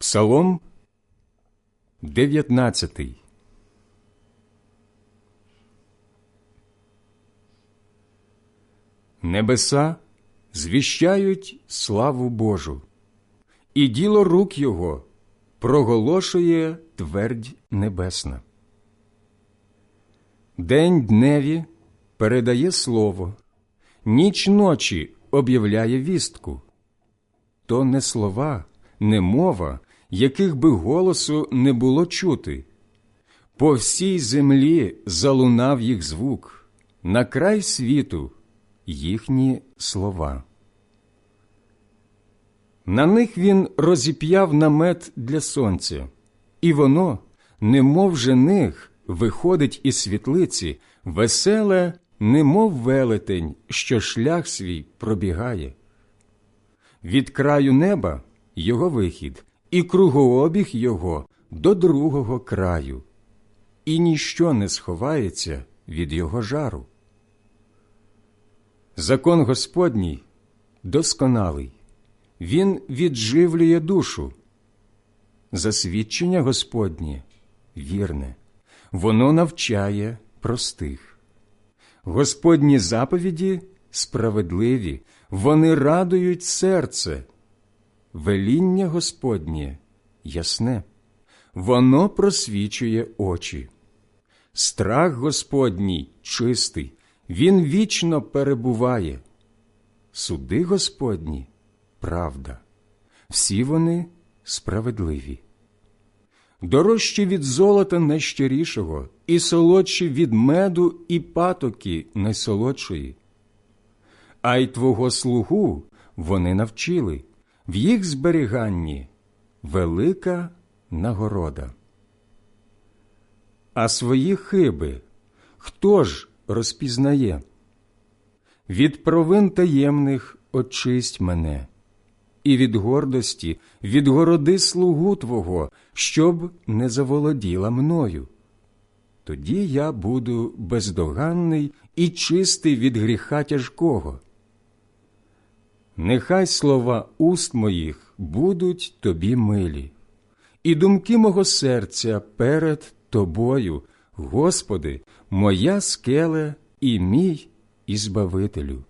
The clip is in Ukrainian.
Псалом 19 Небеса звіщають славу Божу, і діло рук Його проголошує твердь небесна. День дневі передає слово, ніч ночі об'являє вістку. То не слова, не мова, яких би голосу не було чути. По всій землі залунав їх звук, на край світу їхні слова. На них він розіп'яв намет для сонця, і воно, немов жених, виходить із світлиці, веселе, немов велетень, що шлях свій пробігає. Від краю неба його вихід, і кругообіг його до другого краю, і ніщо не сховається від його жару. Закон Господній досконалий, він відживлює душу. Засвідчення Господнє вірне, воно навчає простих. Господні заповіді справедливі, вони радують серце. Веління Господнє ясне, воно просвічує очі. Страх Господній чистий, він вічно перебуває. Суди Господні правда, всі вони справедливі. Дорожчі від золота найщирішого, і солодші від меду і патоки найсолодшої. А й твого слугу вони навчили, в їх зберіганні велика нагорода. А свої хиби хто ж розпізнає? Від провин таємних очисть мене, і від гордості відгороди слугу Твого, щоб не заволоділа мною. Тоді я буду бездоганний і чистий від гріха тяжкого. Нехай слова уст моїх будуть тобі милі, і думки мого серця перед тобою, Господи, моя скеле і мій Ізбавителю.